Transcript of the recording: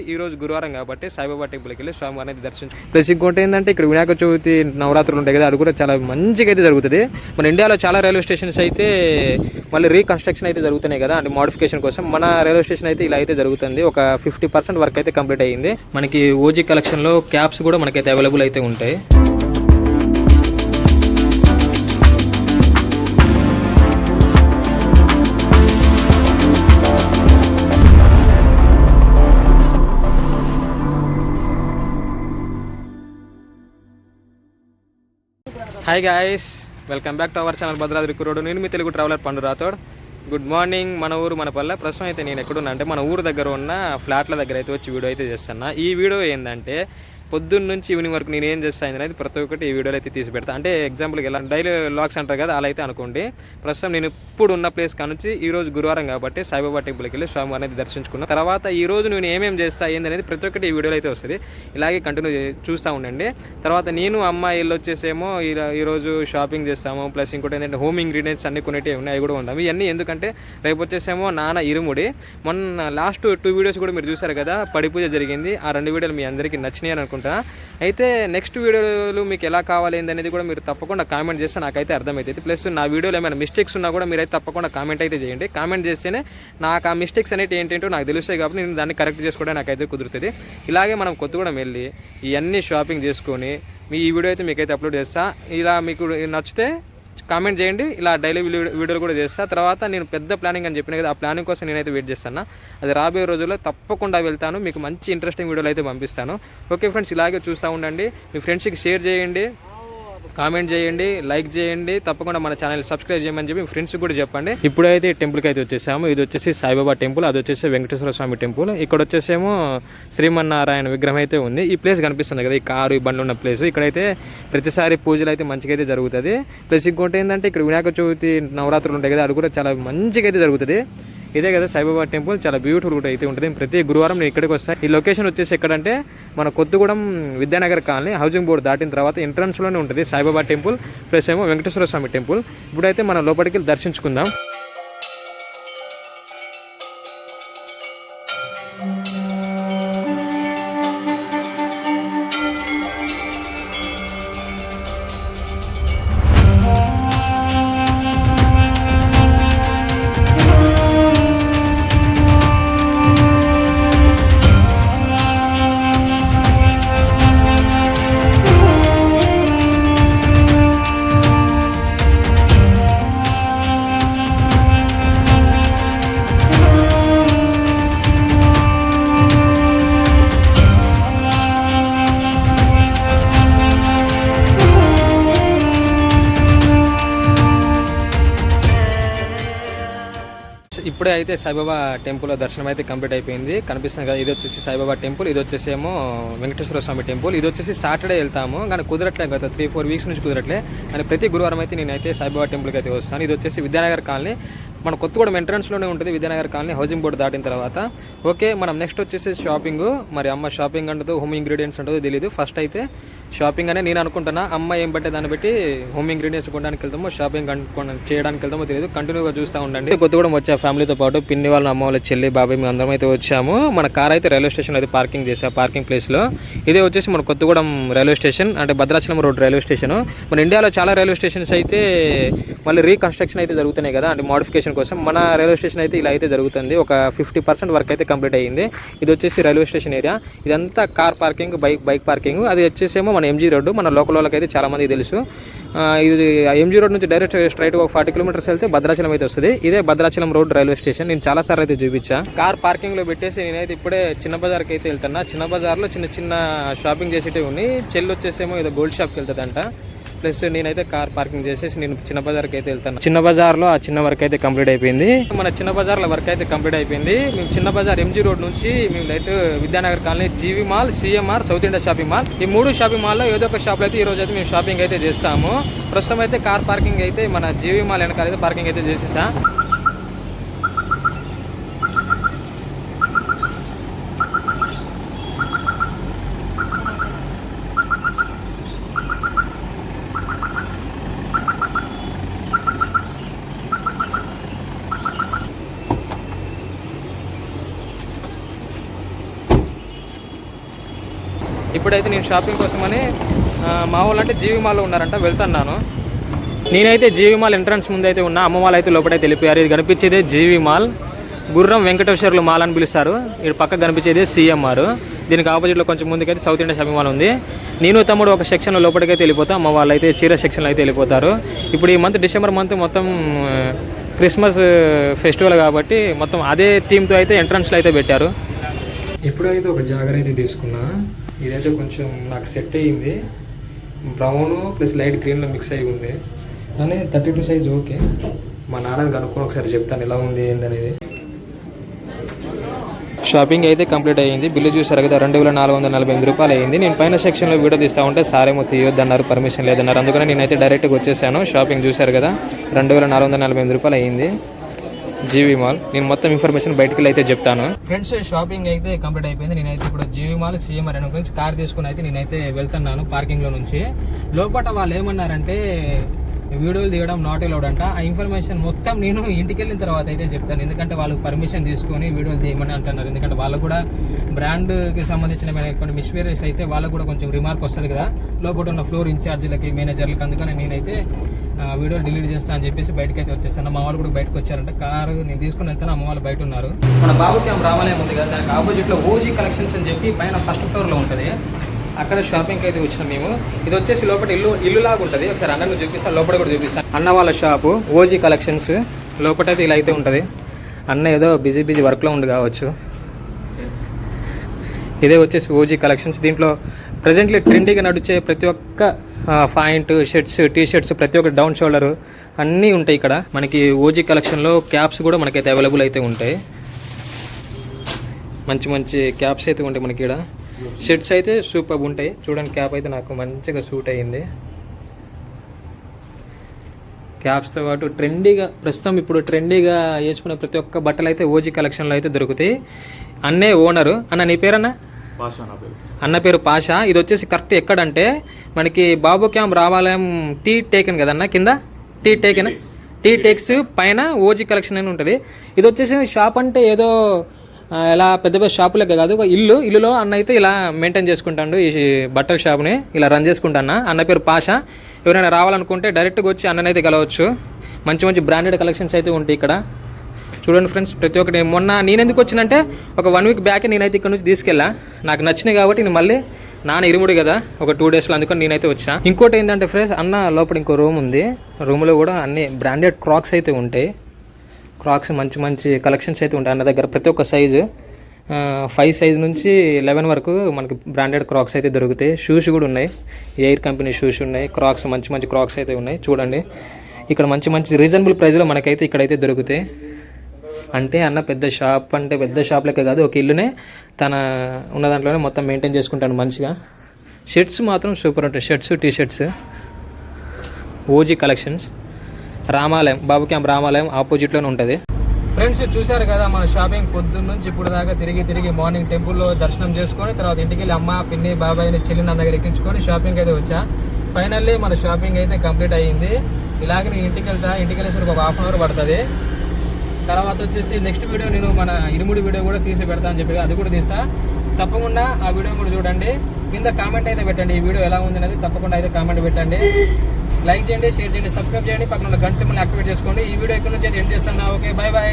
ఈ రోజు గురువారం కాబట్టి సాయిబాబా టెంపుల్కి వెళ్ళి స్వామివారిని అయితే దర్శించు ప్లస్ ఇంకోటి ఏంటంటే ఇక్కడ వినాయక చవితి నవరాత్రులు ఉంటాయి కదా అది కూడా చాలా మంచిగా అయితే జరుగుతుంది. మన ఇండియాలో చాలా రైల్వే స్టేషన్స్ అయితే మళ్ళీ రీకన్స్ట్రక్షన్ అయితే జరుగుతున్నాయి కదా అంటే మోడిఫికేషన్ కోసం. మన రైల్వే స్టేషన్ అయితే ఇలా అయితే జరుగుతుంది. ఒక ఫిఫ్టీ పర్సెంట్ వర్క్ అయితే కంప్లీట్ అయ్యింది. మనకి ఓజీ కలెక్షన్లో క్యాబ్స్ కూడా మనకైతే అవైలబుల్ అయితే ఉంటాయి. Hi guys welcome back to our channel Bhadradri కురోడు నేను మీ తెలుగు ట్రావెలర్ పండు రాథోడ్. గుడ్ మార్నింగ్ మన ఊరు మన పల్లె. ప్రస్తుతం అయితే నేను ఎక్కడున్నా అంటే మన ఊరు దగ్గర ఉన్న ఫ్లాట్ల దగ్గర అయితే వచ్చి వీడియో అయితే చేస్తున్నా. ఈ వీడియో ఏంటంటే పొద్దున్న నుంచి ఈవినింగ్ వరకు నేను ఏం చేస్తాను అనేది ప్రతి ఒక్కటి ఈ వీడియోలో అయితే తీసి పెడతా అంటే ఎగ్జాంపుల్కి ఎలా డైలీ లాగ్స్ అంటారు కదా అలా అయితే అనుకోండి. ప్రస్తుతం నేను ఇప్పుడు ఉన్న ప్లేస్ కానుంచి ఈ రోజు గురువారం కాబట్టి సాయిబాబా టెంపుల్కి వెళ్ళి స్వామివారిని అయితే దర్శించుకున్న. తర్వాత ఈ రోజు నేను ఏమేమి చేస్తా ఏంది అనేది ప్రతి ఒక్కటి ఈ వీడియోలో అయితే వస్తుంది. ఇలాగే కంటిన్యూ చూస్తూ ఉండండి. తర్వాత నేను అమ్మ ఇల్లు వచ్చేసేమో ఈరోజు షాపింగ్ చేస్తాము. ప్లస్ ఇంకోటి ఏంటంటే హోమ్ ఇంగ్రీడియంట్స్ అన్ని కొనేటివి ఉన్నాయి అవి కూడా ఉంటాము ఇవన్నీ ఎందుకంటే రేపు వచ్చేసేమో నాన్న ఇరుముడి. మొన్న లాస్ట్ టూ వీడియోస్ కూడా మీరు చూసారు కదా పడి పూజ జరిగింది. ఆ రెండు వీడియోలు మీ అందరికీ నచ్చినాయి అని అనుకుంటా. అయితే నెక్స్ట్ వీడియోలు మీకు ఎలా కావాలి అనేది కూడా మీరు తప్పకుండా కామెంట్ చేస్తే నాకైతే అర్థమవుతుంది. ప్లస్ నా వీడియోలో ఏమైనా మిస్టేక్స్ ఉన్నా కూడా మీరైతే తప్పకుండా కామెంట్ అయితే చేయండి. కామెంట్ చేస్తేనే నాకు ఆ మిస్టేక్స్ అనేవి ఏంటంటో నాకు తెలుస్తాయి కాబట్టి నేను దాన్ని కరెక్ట్ చేసుకోవడం నాకైతే కుదురుతుంది. ఇలాగే మనం కొత్తగూడెం వెళ్ళి ఇవన్నీ షాపింగ్ చేసుకొని మీ ఈ వీడియో అయితే మీకైతే అప్లోడ్ చేస్తా. ఇలా మీకు నచ్చితే కామెంట్ చేయండి. ఇలా డైలీ వీడియోలు కూడా చేస్తా. తర్వాత నేను పెద్ద ప్లానింగ్ అని చెప్పిన కదా ఆ ప్లానింగ్ కోసం నేనైతే వెయిట్ చేస్తాను అది రాబోయే రోజుల్లో తప్పకుండా వెళ్తాను. మీకు మంచి ఇంట్రెస్టింగ్ వీడియోలు అయితే పంపిస్తాను. ఓకే ఫ్రెండ్స్ ఇలాగే చూస్తూ ఉండండి. మీ ఫ్రెండ్స్కి షేర్ చేయండి. కామెంట్ చేయండి లైక్ చేయండి తప్పకుండా మన ఛానల్ సబ్స్క్రైబ్ చేయమని చెప్పి ఫ్రెండ్స్ కూడా చెప్పండి. ఇప్పుడైతే టెంపుల్కి అయితే వచ్చేసాము. ఇది వచ్చేసి సాయిబాబా టెంపుల్ అది వచ్చేసి వెంకటేశ్వర స్వామి టెంపుల్. ఇక్కడ వచ్చేసేమో శ్రీమన్నారాయణ విగ్రహం అయితే ఉంది. ఈ ప్లేస్ కనిపిస్తుంది కదా ఈ కారు ఈ బండ్లు ఉన్న ప్లేస్. ఇక్కడైతే ప్రతిసారి పూజలు అయితే మంచిగా అయితే జరుగుతుంది. ప్లస్ ఇంకోటి ఏంటంటే ఇక్కడ వినాయక చవితి నవరాత్రులు ఉంటాయి కదా అది కూడా చాలా మంచిగా అయితే జరుగుతుంది. ఇదే కదా సాయిబాబా టెంపుల్ చాలా బ్యూటిఫుల్ కూడా అయితే ఉంటుంది. ప్రతి గురువారం నేను ఇక్కడికి వస్తాను ఈ లొకేషన్ వచ్చేసి ఎక్కడంటే మన Kothagudem Vidyanagar colony housing board దాటిన తర్వాత ఎంట్రన్స్లోనే ఉంటుంది సాయిబాబా టెంపుల్ ప్లస్ ఏమో వెంకటేశ్వర స్వామి టెంపుల్. ఇప్పుడైతే మనం లోపలికి వెళ్ళి దర్శించుకుందాం. ఇప్పుడే అయితే సాయిబాబా టెంపుల్ దర్శనం అయితే కంప్లీట్ అయిపోయింది. కనిపిస్తుంది కదా ఇది వచ్చేసి సాయిబాబా టెంపుల్ ఇది వచ్చేసి ఏమో వెంకటేశ్వర స్వామి టెంపుల్ ఇది వచ్చేసి సాటర్డే వెళ్తాము. కానీ కుదరట్లే గత త్రీ ఫోర్ వీక్స్ నుంచి కుదరట్లే. కానీ ప్రతి గురువారం అయితే నేనైతే సాయిబాబా టెంపుల్కి అయితే వస్తాను. ఇది వచ్చేసి విద్యానగర్ కాలనీ. మన కొత్తగూడెం ఎంట్రన్స్లోనే ఉంటుంది విద్యానగర్ కాలనీ హౌసింగ్ బోర్డు దాటిన తర్వాత. ఓకే మనం నెక్స్ట్ వచ్చేసి షాపింగ్ మరి అమ్మ షాపింగ్ అంటుందో హోమ్ ఇంగ్రీడియంట్స్ ఉంటుందో తెలియదు ఫస్ట్ అయితే షాపింగ్ అనే నేను అనుకుంటున్నా. అమ్మ ఏం బట్టే దాన్ని బట్టి హోమ్ ఇంగ్రీడియంట్స్ కొనడానికి వెళ్తామో షాపింగ్ చేయడానికి వెళ్తామో తెలియదు. కంటిన్యూగా చూస్తూ ఉండండి. కొత్తగూడెం వచ్చా ఫ్యామిలీతో పాటు పిన్ని వాళ్ళ అమ్మ వాళ్ళ చెల్లి బాబాయ్ మేము అందరం అయితే వచ్చాము. మన కార్ అయితే రైల్వే స్టేషన్ అయితే పార్కింగ్ చేసా పార్కింగ్ ప్లేస్లో. ఇదే వచ్చేసి మన కొత్తగూడెం రైల్వే స్టేషన్ అంటే భద్రాచలం రోడ్ రైల్వే స్టేషన్. మన ఇండియాలో చాలా రైల్వే స్టేషన్స్ అయితే మళ్ళీ రీకన్స్ట్రక్షన్ అయితే జరుగుతున్నాయి కదా అంటే మోడిఫికేషన్ కోసం. మన రైల్వే స్టేషన్ అయితే ఇలా అయితే జరుగుతుంది. ఒక ఫిఫ్టీ పర్సెంట్ వర్క్ అయితే కంప్లీట్ అయ్యింది. ఇది వచ్చేసి రైల్వే స్టేషన్ ఏరియా. ఇదంతా car parking bike bike parking. అది వచ్చేసేమో మన ఎంజీ రోడ్డు మన లోకల్ వాళ్ళకైతే అయితే తెలుసు. ఇది ఎంజీ రోడ్ నుంచి డైరెక్ట్ స్ట్రైట్ ఒక ఫార్టీ కిలోమీటర్స్ వెళ్తే భద్రాచలం అయితే వస్తుంది. ఇదే భద్రాచలం రోడ్ రైల్వే స్టేషన్. నేను చాలాసార్లు అయితే చూపించా. కార్ పార్కింగ్లో పెట్టేసి నేనైతే ఇప్పుడే చిన్న బజార్కి అయితే వెళ్తున్నా. చిన్న బజార్లో చిన్న చిన్న షాపింగ్ చేసేటివి ఉన్నాయి. చెల్లి వచ్చేసేమో ఏదో గోల్డ్ షాప్కి వెళ్తుందంట. ప్లస్ నేనైతే కార్ పార్కింగ్ చేసేసి నేను చిన్న బజార్కి అయితే వెళ్తాను. చిన్న బజార్లో ఆ చిన్న వర్క్ అయితే కంప్లీట్ అయిపోయింది. మన చిన్న బజార్లో వర్క్ అయితే కంప్లీట్ అయిపోయింది. మేము చిన్న బజార్ ఎంజీ రోడ్ నుంచి మేము light Vidyanagar colony GV mall CMR south India shopping mall ఈ మూడు షాపింగ్ మాల్లో ఏదో ఒక షాప్లో అయితే ఈ రోజు అయితే మేము షాపింగ్ అయితే చేస్తాము. ప్రస్తుతం అయితే కార్ పార్కింగ్ అయితే మన జీవి మాల్ వెనకాల అయితే పార్కింగ్ అయితే చేసేసా. ఇప్పుడైతే నేను షాపింగ్ కోసమని మా వాళ్ళు అంటే జీవి మాల్లో ఉన్నారంట వెళ్తున్నాను. నేనైతే జీవి మాల్ ఎంట్రన్స్ ముందు అయితే ఉన్నా అమ్మవాళ్ళు అయితే లోపలైతే వెళ్ళిపోయారు ఇది కనిపించేదే జీవి మాల్. గుర్రం వెంకటేశ్వర్లు మాల్ అని పిలుస్తారు. ఇక్కడ పక్క కనిపించేది సీఎంఆర్ దీనికి ఆపోజిట్లో కొంచెం ముందుకైతే సౌత్ ఇండియా షాపింగ్ మాల్ ఉంది. నేను తమ్ముడు ఒక సెక్షన్లో లోపలికైతే వెళ్ళిపోతాం అమ్మ వాళ్ళు అయితే చీర సెక్షన్లో అయితే వెళ్ళిపోతారు. ఇప్పుడు ఈ మంత్ డిసెంబర్ మంత్ మొత్తం క్రిస్మస్ ఫెస్టివల్ కాబట్టి మొత్తం అదే థీమ్తో అయితే ఎంట్రన్స్లో అయితే పెట్టారు. ఎప్పుడైతే ఒక జాగ్రత్త అయితే తీసుకున్నా ఇదైతే కొంచెం నాకు సెట్ అయ్యింది. బ్రౌన్ ప్లస్ లైట్ గ్రీన్లో మిక్స్ అయి ఉంది. కానీ థర్టీ టూ సైజ్ ఓకే. మా నాన్నని కనుక్కొని ఒకసారి చెప్తాను ఎలా ఉంది ఏందనేది షాపింగ్ అయితే కంప్లీట్ అయ్యింది. బిల్లు చూసారు కదా రెండు వేల నాలుగు వందల నలభై ఎనిమిది రూపాయలు అయింది నేను పైన సెక్షన్లో వీడియో తీస్తా ఉంటే సారేమో తీయొద్దన్నారు పర్మిషన్ లేదన్నారు. అందుకని నేనైతే డైరెక్ట్గా వచ్చేసాను. షాపింగ్ చూసారు కదా రెండు వేల నాలుగు వందల నలభై ఎనిమిది రూపాయలు అయింది జీవి మాల్. నేను మొత్తం ఇన్ఫర్మేషన్ బయటకు అయితే చెప్తాను. ఫ్రెండ్స్ షాపింగ్ అయితే కంప్లీట్ అయిపోయింది. నేనైతే ఇప్పుడు జీవి మాల్ సీఎంఆర్ అని గురించి కార్ తీసుకుని అయితే నేనైతే వెళ్తున్నాను పార్కింగ్లో నుంచి. లోపల వాళ్ళు ఏమన్నారంటే వీడియోలు తీయడం నాట్ అలౌడ్ అంట. ఆ ఇన్ఫర్మేషన్ మొత్తం నేను ఇంటికి వెళ్ళిన తర్వాత అయితే చెప్తాను. ఎందుకంటే వాళ్ళకి పర్మిషన్ తీసుకొని వీడియోలు తీయమని అంటున్నారు. ఎందుకంటే వాళ్ళకు కూడా బ్రాండ్కి సంబంధించిన కొన్ని మిస్వేరియస్ అయితే వాళ్ళకు కూడా కొంచెం రిమార్క్ వస్తుంది కదా. లోపల ఉన్న ఫ్లోర్ ఇన్ఛార్జీలకి మేనేజర్లకి అందుకని నేనైతే వీడియోలు డిలీట్ చేస్తా అని చెప్పేసి బయటకు అయితే వచ్చేస్తాను. మా వాళ్ళు కూడా బయటకు వచ్చారంటే. కారు నేను తీసుకుని వెళ్తాను అమ్మ వాళ్ళు బయట ఉన్నారు. మన బాబు క్యాంప్ రామాలయం ఉంది కదా దానికి ఆపోజిట్లో ఓజీ కలెక్షన్స్ అని చెప్పి పైన ఫస్ట్ ఫ్లోర్లో ఉంటుంది. అక్కడ షాపింగ్ అయితే వచ్చినాం మేము. ఇది వచ్చేసి లోపల ఇల్లు ఇల్లు లాగా ఉంటుంది. ఒకసారి అన్నను చూపిస్తాను లోపల కూడా చూపిస్తాను అన్న వాళ్ళ షాపు ఓజీ కలెక్షన్స్ లోపల అయితే ఇలా అయితే ఉంటుంది. అన్న ఏదో బిజీ బిజీ వర్క్లో ఉండి కావచ్చు. ఇదే వచ్చేసి ఓజీ కలెక్షన్స్ దీంట్లో ప్రజెంట్లీ ట్రెండీగా నడిచే ప్రతి ఒక్క ఫాయింట్ షర్ట్స్ టీ షర్ట్స్ ప్రతి ఒక్క డౌన్ షోల్డర్ అన్నీ ఉంటాయి ఇక్కడ. మనకి ఓజీ కలెక్షన్లో క్యాప్స్ కూడా మనకైతే అవైలబుల్ అయితే ఉంటాయి. మంచి మంచి క్యాప్స్ అయితే ఉంటాయి మనకి ఇక్కడ. షర్ట్స్ అయితే సూపర్ ఉంటాయి. చూడండి క్యాప్ అయితే నాకు మంచిగా సూట్ అయ్యింది. క్యాప్స్తో పాటు ట్రెండీగా ప్రస్తుతం ఇప్పుడు ట్రెండీగా వేసుకునే ప్రతి ఒక్క బట్టలు అయితే ఓజీ కలెక్షన్లో అయితే దొరుకుతాయి. అన్నే ఓనరు. అన్న నీ పేరన్నా? అన్న పేరు పాషా. ఇది వచ్చేసి కరెక్ట్ ఎక్కడంటే మనకి బాబు క్యాంప్ రావాలయం టీ టేకెన్ కదన్న కింద? టీ టేకెన్? టీ టేక్స్ పైన ఓజీ కలెక్షన్ అని ఉంటుంది. ఇది వచ్చేసి షాప్ అంటే ఏదో ఇలా పెద్ద పెద్ద షాపులకే కాదు ఒక ఇల్లు ఇల్లులో అన్న అయితే ఇలా మెయింటైన్ చేసుకుంటాడు ఈ బట్టల షాప్ని ఇలా రన్ చేసుకుంటాను అన్న పేరు పాష. ఎవరైనా రావాలనుకుంటే డైరెక్ట్గా వచ్చి అన్ననైతే కలవచ్చు. మంచి మంచి బ్రాండెడ్ కలెక్షన్స్ అయితే ఉంటాయి ఇక్కడ. చూడండి ఫ్రెండ్స్ ప్రతి ఒక్కటి. మొన్న నేను ఎందుకు వచ్చినంటే ఒక వన్ వీక్ బ్యాక్ నేనైతే ఇక్కడ నుంచి తీసుకెళ్ళా. నాకు నచ్చినాయి కాబట్టి నేను మళ్ళీ నాన్న ఇరుముడు కదా ఒక టూ డేస్లో అందుకని నేనైతే వచ్చా. ఇంకోటి ఏంటంటే ఫ్రెండ్స్ అన్న లోపల ఇంకో రూమ్ ఉంది. రూమ్లో కూడా అన్ని బ్రాండెడ్ క్రాక్స్ అయితే ఉంటాయి. క్రాక్స్ మంచి మంచి కలెక్షన్స్ అయితే ఉంటాయి అన్న దగ్గర. ప్రతి ఒక్క సైజు ఫైవ్ సైజ్ నుంచి లెవెన్ వరకు మనకి బ్రాండెడ్ క్రాక్స్ అయితే దొరుకుతాయి. షూస్ కూడా ఉన్నాయి. ఎయిర్ కంపెనీ షూస్ ఉన్నాయి. క్రాక్స్ మంచి మంచి క్రాక్స్ అయితే ఉన్నాయి. చూడండి. ఇక్కడ మంచి మంచి రీజనబుల్ ప్రైస్లో మనకైతే ఇక్కడైతే దొరుకుతాయి. అంటే అన్న పెద్ద షాప్ అంటే పెద్ద షాప్ లెక్క కాదు. ఒక ఇల్లునే తన ఉన్న దాంట్లోనే మొత్తం మెయింటైన్ చేసుకుంటాను మంచిగా. షర్ట్స్ మాత్రం సూపర్ ఉంటాయి. Shirts T shirts OG collections Ramalayam Babu camp రామాలయం ఆపోజిట్లోనే ఉంటుంది. ఫ్రెండ్స్ చూశారు కదా మన షాపింగ్ పొద్దున్న నుంచి ఇప్పుడు దాకా తిరిగి తిరిగి మార్నింగ్ టెంపుల్లో దర్శనం చేసుకొని తర్వాత ఇంటికి వెళ్ళి అమ్మ పిన్ని బాబాయ్ని చెల్లి నా దగ్గర ఎక్కించుకొని షాపింగ్ అయితే వచ్చా. ఫైనల్లీ మన షాపింగ్ అయితే కంప్లీట్ అయ్యింది. ఇలాగే నేను ఇంటికి వెళ్తా ఇంటికి వెళ్ళేసరికి ఒక హాఫ్ అన్ అవర్ పడుతుంది. తర్వాత వచ్చేసి నెక్స్ట్ వీడియో నేను మన ఇరుముడి వీడియో కూడా తీసి పెడతా అని చెప్పి అది కూడా తీసా తప్పకుండా ఆ వీడియో కూడా చూడండి. కింద కామెంట్ అయితే పెట్టండి ఈ వీడియో ఎలా ఉంది అనేది తప్పకుండా అయితే కామెంట్ పెట్టండి. లైక్ చేయండి షేర్ చేయండి సబ్స్క్రైబ్ చేయండి పక్కన ఉన్న గంట సింబల్ యాక్టివేట్ చేసుకోండి. ఈ వీడియో ఎక్కడి నుంచి ఎండ్ చేస్తున్నా ఓకే బాయ్ బాయ్